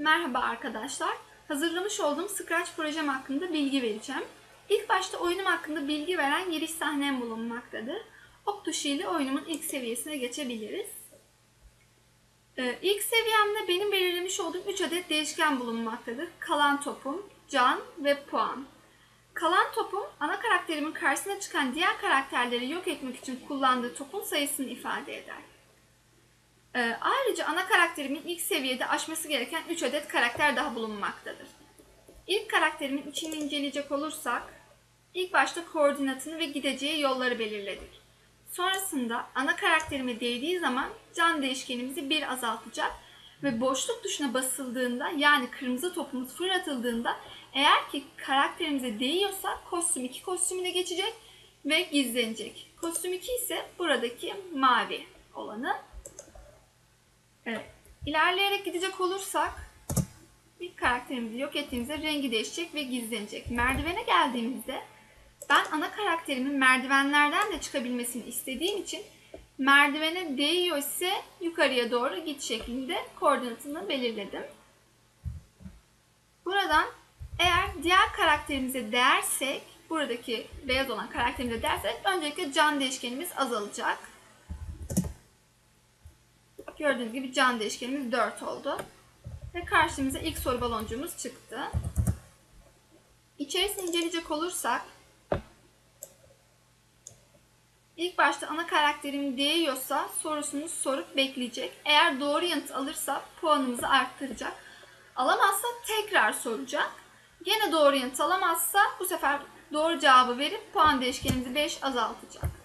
Merhaba arkadaşlar. Hazırlamış olduğum Scratch projem hakkında bilgi vereceğim. İlk başta oyunum hakkında bilgi veren giriş sahnem bulunmaktadır. Ok tuşu ile oyunumun ilk seviyesine geçebiliriz. Ee, ilk seviyemde benim belirlemiş olduğum 3 adet değişken bulunmaktadır. Kalan topum, can ve puan. Kalan topum ana karakterimin karşısına çıkan diğer karakterleri yok etmek için kullandığı topun sayısını ifade eder. Ee, ayrıca ana karakterimin ilk seviyede aşması gereken 3 adet karakter daha bulunmaktadır. İlk karakterimin içini inceleyecek olursak, ilk başta koordinatını ve gideceği yolları belirledik. Sonrasında ana karakterime değdiği zaman can değişkenimizi bir azaltacak ve boşluk tuşuna basıldığında yani kırmızı topumuz fırlatıldığında eğer ki karakterimize değiyorsa kostüm 2 kostümüne geçecek ve gizlenecek. Kostüm 2 ise buradaki mavi olanı. İlerleyerek gidecek olursak ilk karakterimizi yok ettiğimizde rengi değişecek ve gizlenecek. Merdivene geldiğimizde ben ana karakterimin merdivenlerden de çıkabilmesini istediğim için merdivene değiyor ise yukarıya doğru git şeklinde koordinatını belirledim. Buradan eğer diğer karakterimize değersek, buradaki beyaz olan karakterimize değersek öncelikle can değişkenimiz azalacak. Gördüğünüz gibi can değişkenimiz 4 oldu. Ve karşımıza ilk soru baloncuğumuz çıktı. İçerisini inceleyecek olursak ilk başta ana karakterim değiyorsa sorusunu sorup bekleyecek. Eğer doğru yanıt alırsa puanımızı arttıracak. Alamazsa tekrar soracak. Gene doğru yanıt alamazsa bu sefer doğru cevabı verip puan değişkenimizi 5 azaltacak.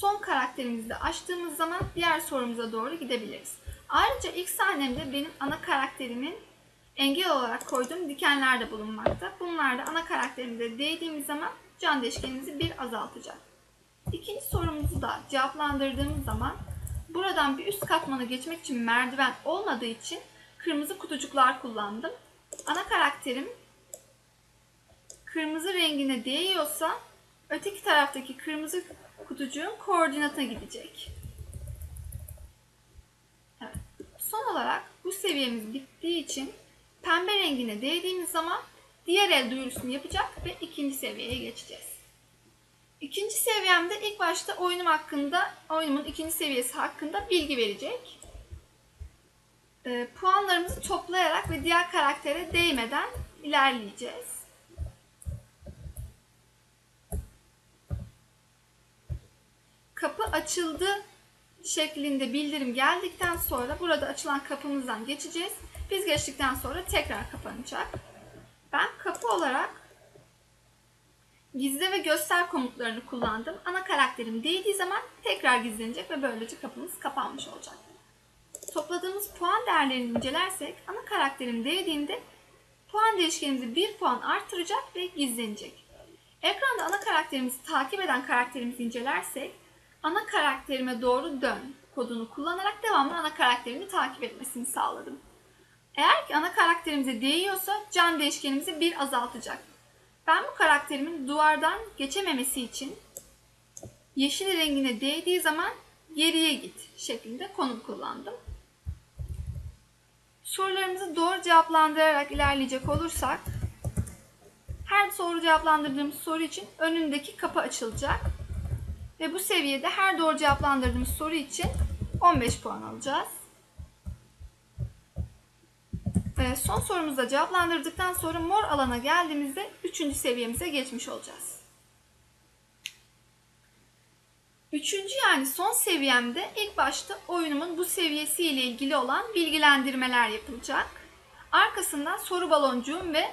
Son karakterimizi açtığımız zaman diğer sorumuza doğru gidebiliriz. Ayrıca ilk sahnemde benim ana karakterimin engel olarak koyduğum dikenler de bulunmakta. Bunlar da ana karakterimize değdiğimiz zaman can değişkenimizi bir azaltacak. İkinci sorumuzu da cevaplandırdığımız zaman buradan bir üst katmanı geçmek için merdiven olmadığı için kırmızı kutucuklar kullandım. Ana karakterim kırmızı rengine değiyorsa öteki taraftaki kırmızı kutucuğun koordinata gidecek. Evet. Son olarak bu seviyemiz bittiği için pembe rengine değdiğimiz zaman diğer el duyurusunu yapacak ve ikinci seviyeye geçeceğiz. İkinci seviyemde ilk başta oyunum hakkında, oyunumun ikinci seviyesi hakkında bilgi verecek. E, puanlarımızı toplayarak ve diğer karaktere değmeden ilerleyeceğiz. Kapı açıldı şeklinde bildirim geldikten sonra burada açılan kapımızdan geçeceğiz. Biz geçtikten sonra tekrar kapanacak. Ben kapı olarak gizle ve göster komutlarını kullandım. Ana karakterim değdiği zaman tekrar gizlenecek ve böylece kapımız kapanmış olacak. Topladığımız puan değerlerini incelersek ana karakterim değdiğinde puan değişkenimizi 1 puan artıracak ve gizlenecek. Ekranda ana karakterimizi takip eden karakterimizi incelersek ana karakterime doğru dön kodunu kullanarak devamlı ana karakterimi takip etmesini sağladım. Eğer ki ana karakterimize değiyorsa can değişkenimizi bir azaltacak. Ben bu karakterimin duvardan geçememesi için yeşil rengine değdiği zaman geriye git şeklinde konum kullandım. Sorularımızı doğru cevaplandırarak ilerleyecek olursak her soru cevaplandırdığımız soru için önündeki kapı açılacak ve bu seviyede her doğru cevaplandırdığımız soru için 15 puan alacağız. Ve son sorumuzu da cevaplandırdıktan sonra mor alana geldiğimizde 3. seviyemize geçmiş olacağız. Üçüncü yani son seviyemde ilk başta oyunumun bu seviyesi ile ilgili olan bilgilendirmeler yapılacak. Arkasından soru baloncuğum ve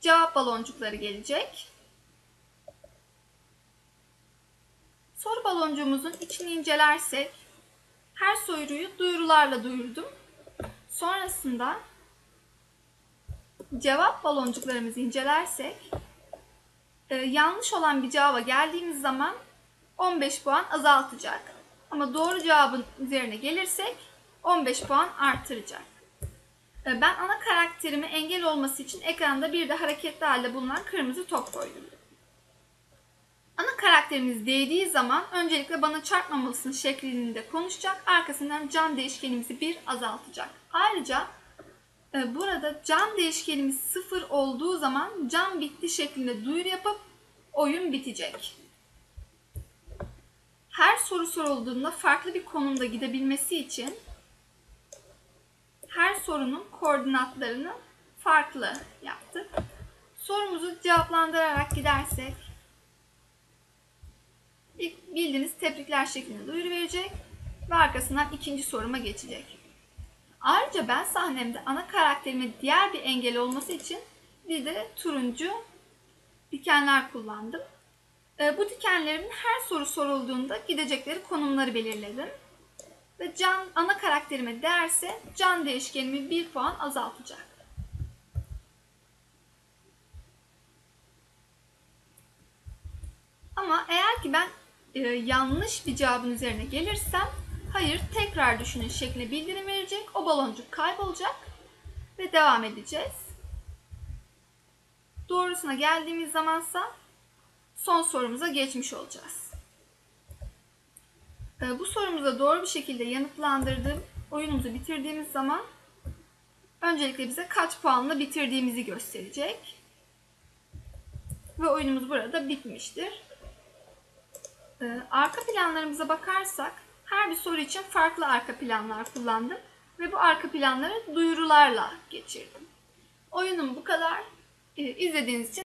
cevap baloncukları gelecek. Soru baloncuğumuzun içini incelersek her soruyu duyurularla duyurdum. Sonrasında cevap baloncuklarımızı incelersek e, yanlış olan bir cevaba geldiğimiz zaman 15 puan azaltacak. Ama doğru cevabın üzerine gelirsek 15 puan artıracak. E, ben ana karakterime engel olması için ekranda bir de hareketli halde bulunan kırmızı top koydum. Ana karakterimiz değdiği zaman öncelikle bana çarpmamalısın şeklinde konuşacak. Arkasından can değişkenimizi bir azaltacak. Ayrıca e, burada can değişkenimiz sıfır olduğu zaman can bitti şeklinde duyuru yapıp oyun bitecek. Her soru sorulduğunda farklı bir konumda gidebilmesi için her sorunun koordinatlarını farklı yaptık. Sorumuzu cevaplandırarak gidersek bildiğiniz tebrikler şeklinde duyuru verecek ve arkasından ikinci soruma geçecek. Ayrıca ben sahnemde ana karakterimin diğer bir engel olması için bir de turuncu dikenler kullandım. E, bu dikenlerin her soru sorulduğunda gidecekleri konumları belirledim. Ve can ana karakterime değerse can değişkenimi bir puan azaltacak. Ama eğer ki ben e, yanlış bir cevabın üzerine gelirsem hayır tekrar düşünün şeklinde bildirim verecek. O baloncuk kaybolacak ve devam edeceğiz. Doğrusuna geldiğimiz zamansa son sorumuza geçmiş olacağız. E, bu sorumuza doğru bir şekilde yanıtlandırdığım oyunumuzu bitirdiğimiz zaman öncelikle bize kaç puanla bitirdiğimizi gösterecek. Ve oyunumuz burada bitmiştir. Ee, arka planlarımıza bakarsak her bir soru için farklı arka planlar kullandım ve bu arka planları duyurularla geçirdim. Oyunum bu kadar. Ee, izlediğiniz için